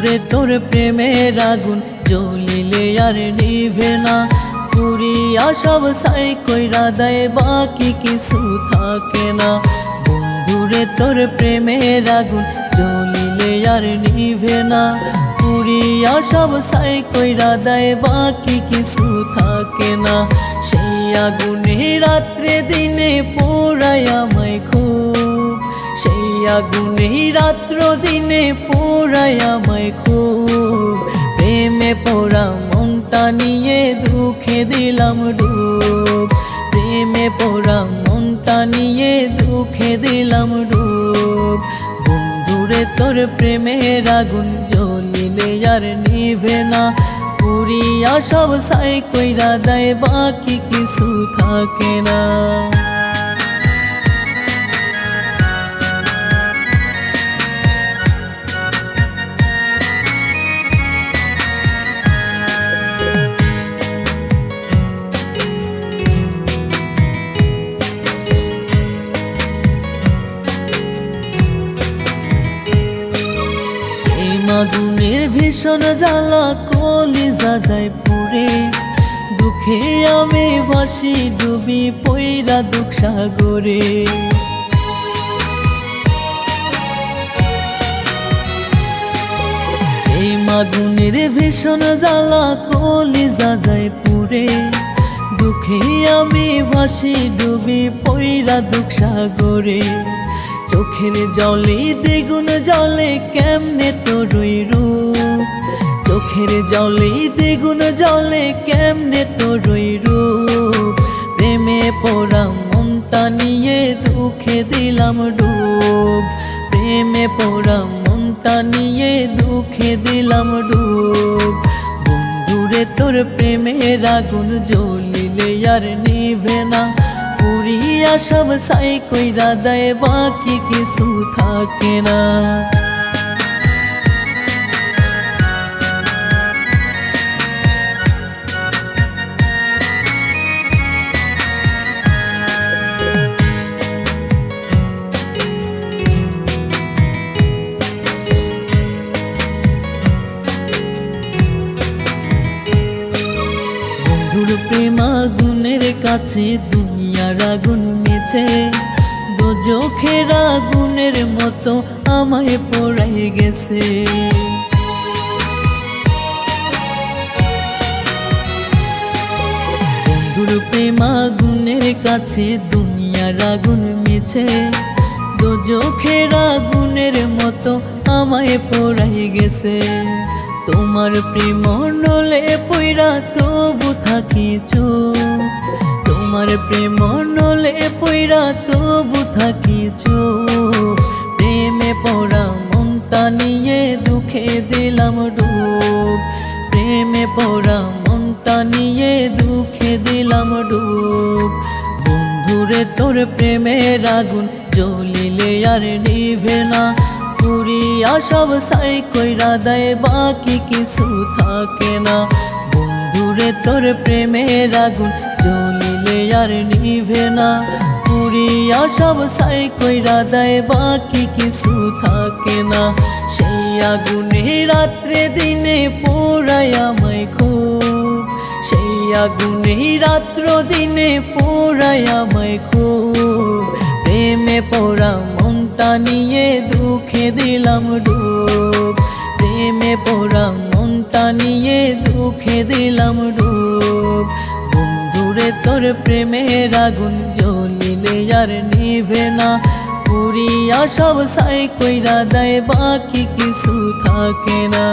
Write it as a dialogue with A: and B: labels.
A: বন্ধুরে তোর প্রেমের আগুন জ্বলিলে আর নিভে না। পুরিয়া সব সাই কইরা দেয়, বাকি কিছু থাকে না। বন্ধুরে তোর প্রেমের আগুন জ্বলিলে আর নিভে না। পুরিয়া সব সাই কইরা দেয়, বাকি কিছু থাকে না। সেই আগুনে রাত্রে দিনে পোড়ায় আমায় খুব আগুনে রাত্র দিনে পোড়ায় আমায় খুব। প্রেমে পোড়া মনটা নিয়ে দুঃখে দিলাম ডুব প্রেমে পোড়া মনটা নিয়ে দুঃখে দিলাম ডুব বন্ধুরে তোর প্রেমের আগুন জ্বলিলে আর নিভে না। পুরিয়া সব সাই কইরা দেয়, বাকি কিছু থাকে না। ভীষণ জ্বালা কলি যায় পুরে দুঃখে আমি ভাসি ডুবি পইরা দুঃখ সাগরে। এই মাগুনের ভীষণ জ্বালা কলি যায় পুরে দুঃখে আমি ভাসি ডুবি পইরা দুঃখ সাগরে। চোখের জলে, দ্বিগুণ জলে কেমনে তোরই রূপ? চোখের জলে, দ্বিগুণ জলে কেমনে তোরই রূপ? প্রেমে পোড়া মনটা নিয়ে দুঃখে দিলাম ডুব প্রেমে পোড়া মনটা নিয়ে দুঃখে দিলাম ডুব বন্ধুরে তোর প্রেমের আগুন জ্বলিলে আর নিভে না। পুরিয়া সব সাই কইরা দেয় বাকি কিছু থাকে না। কাছে দুনিয়ার আগুন মিছে দোজখের আগুনের মতো আমায় পড়াই গেছে। বন্ধুর প্রেম আগুনের কাছে দুনিয়ার আগুন মিছে দোজখের আগুনের মতো আমায় পড়াই গেছে। তোমার প্রেম নলে পইরা তবু থাকি চুপ তোমার প্রেম নলে পইরা তবু থাকি চুপ প্রেমে পড়া মনটা নিয়ে দুঃখে দিলাম ডুব। প্রেমে পড়া মনটা নিয়ে দুঃখে দিলাম ডুব। বন্ধুরে, তোর প্রেমের আগুন জ্বলিলে আর নিভে না। পুরিয়া সব সাই কইরা দেয়, বাকি কিছু থাকে না। বন্ধুরে, তোর প্রেমের আগুন আর নিভে না। পুরিয়া সব সাই কইরা দেয়, বাকি কিছু থাকে না। সেই আগুনে রাত্রে দিনে পোড়ায় আমায় খুব। সেই আগুনে রাত্র দিনে পোড়ায় আমায় খুব। প্রেমে পোড়া মনটা নিয়ে দুঃখে দিলাম ডুব প্রেমে পোড়া মনটা নিয়ে দুঃখে দিলাম ডুব তোর প্রেমের আগুন জ্বলিলে আর নিভে না। পুরিয়া সব সাই কইরা দেয়, বাকি কিছু থাকে না।